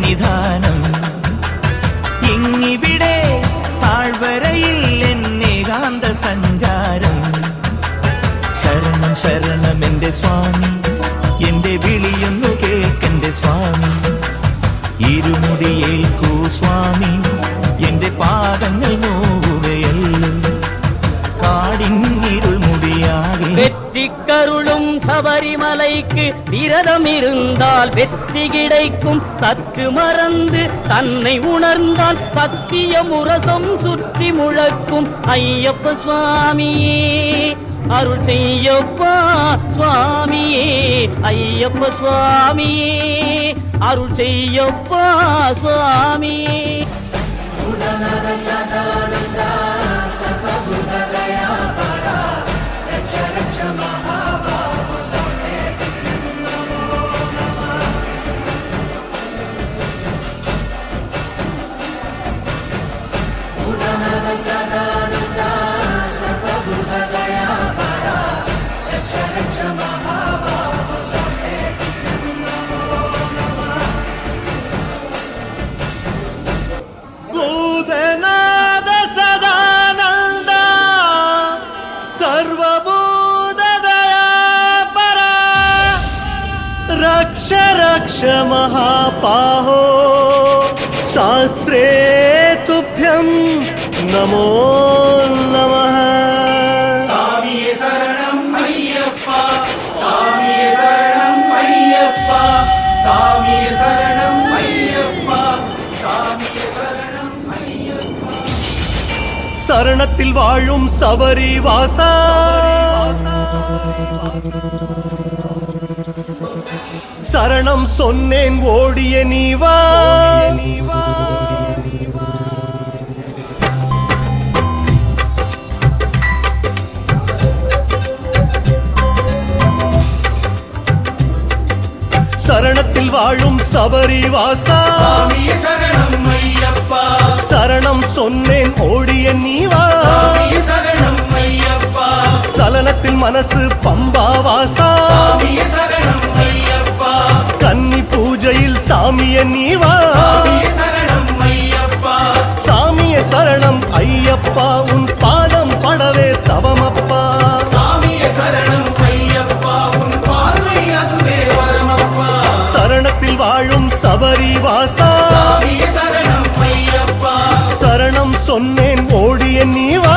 സന്നിധാനം ഇങ്ങിവിടെ താഴ്വരയിൽ എന്നേകാന്ത സഞ്ചാരം. ശരണം ശരണം എന്റെ സ്വാമി. എന്റെ വിളിയൊന്നു കേൾക്കെന്റെ സ്വാമി. சபரிமலைக்கு விரதம் இருந்தால் வெற்றி கிடைக்கும். சற்று மறந்து தன்னை உணர்ந்தால் சத்திய முரசம் சுற்றி முழக்கும். ஐயப்ப சுவாமியே அருள் செய்யப்பா சுவாமியே ஐயப்ப சுவாமியே அருள் செய்யப்பா சுவாமியே. சரணம் ஐயப்பா சாமியே சரணம் ஐயப்பா சரணத்தில் வாழும் சபரி வாசா. சரணம் சொன்னேன் ஓடிய நீவா. சரணத்தில் வாழும் சபரி வாசா. சரணம் ஐயப்பா. சரணம் சொன்னேன் ஓடிய நீவா. சாமியே சரணம் ஐயப்பா. சலனத்தில் மனசு பம்பா வாசா. சாமியே சரணம் சாமிய நீவா? சாமிய சரணம் ஐயப்பா உன் பாதம் படவே தவமப்பா. சாமியே சரணம் சரணத்தில் வாழும் சபரி வாசா. சரணம் சொன்னேன் ஓடிய நீவா.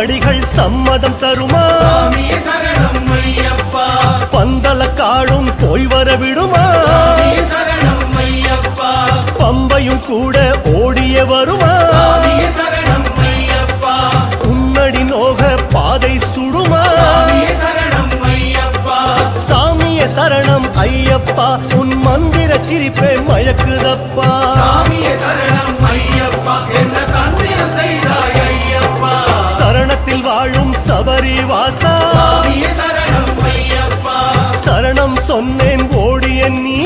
படிகள் சம்மதம் தருமா? பந்தல காடும் போய் வர விடுமா? பம்பையும் கூட ஓடிய வருமா? உன்னடி நோக பாதை சுடுமா? சாமியே சரணம் ஐயப்பா உன் மந்திர சிரிப்பே மயக்குதப்பா. சாமியே சரணம் ஐயப்பா. என்ன தந்திரம் வாழும் சபரி வாசா. சரணம் சொன்னேன் ஓடிய நீவா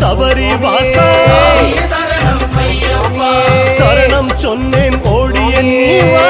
சபரி வாசா சரணம் சரணம் சொன்னேன் ஓடிய நீவா